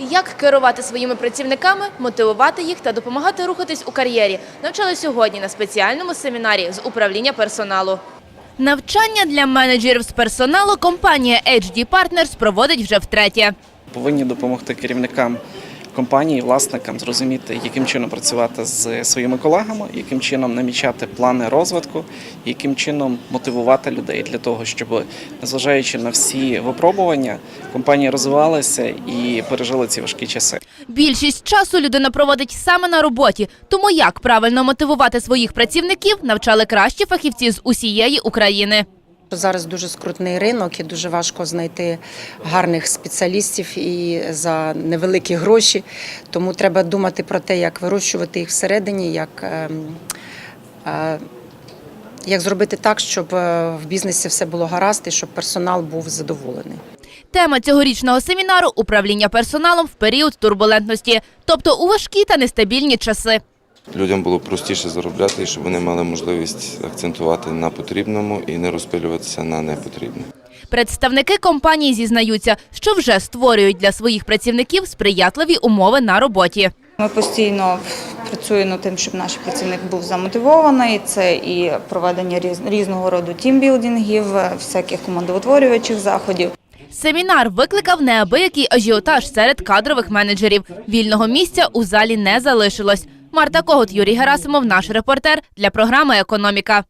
Як керувати своїми працівниками, мотивувати їх та допомагати рухатись у кар'єрі, навчали сьогодні на спеціальному семінарі з управління персоналу. Навчання для менеджерів з персоналу компанія HD Partners проводить вже втретє. повинні допомогти керівникам компанії, власникам зрозуміти, яким чином працювати з своїми колегами, яким чином намічати плани розвитку, яким чином мотивувати людей для того, щоб, незважаючи на всі випробування, компанії розвивалися і пережили ці важкі часи. Більшість часу людина проводить саме на роботі, тому як правильно мотивувати своїх працівників навчали кращі фахівці з усієї України. Зараз дуже скрутний ринок і дуже важко знайти гарних спеціалістів і за невеликі гроші. Тому треба думати про те, як вирощувати їх всередині, як, ем, е, як зробити так, щоб е, в бізнесі все було гаразд і щоб персонал був задоволений. Тема цьогорічного семінару управління персоналом в період турбулентності, тобто у важкі та нестабільні часи. Людям було простіше заробляти, щоб вони мали можливість акцентувати на потрібному і не розпилюватися на непотрібне. Представники компанії зізнаються, що вже створюють для своїх працівників сприятливі умови на роботі. Ми постійно працюємо над тим, щоб наш працівник був замотивований. Це і проведення різ- різного роду тімбілдингів, всяких командоутворюючих заходів. Семінар викликав неабиякий ажіотаж серед кадрових менеджерів. Вільного місця у залі не залишилось. Марта Когут, Юрій Герасимов, наш репортер для програми Економіка.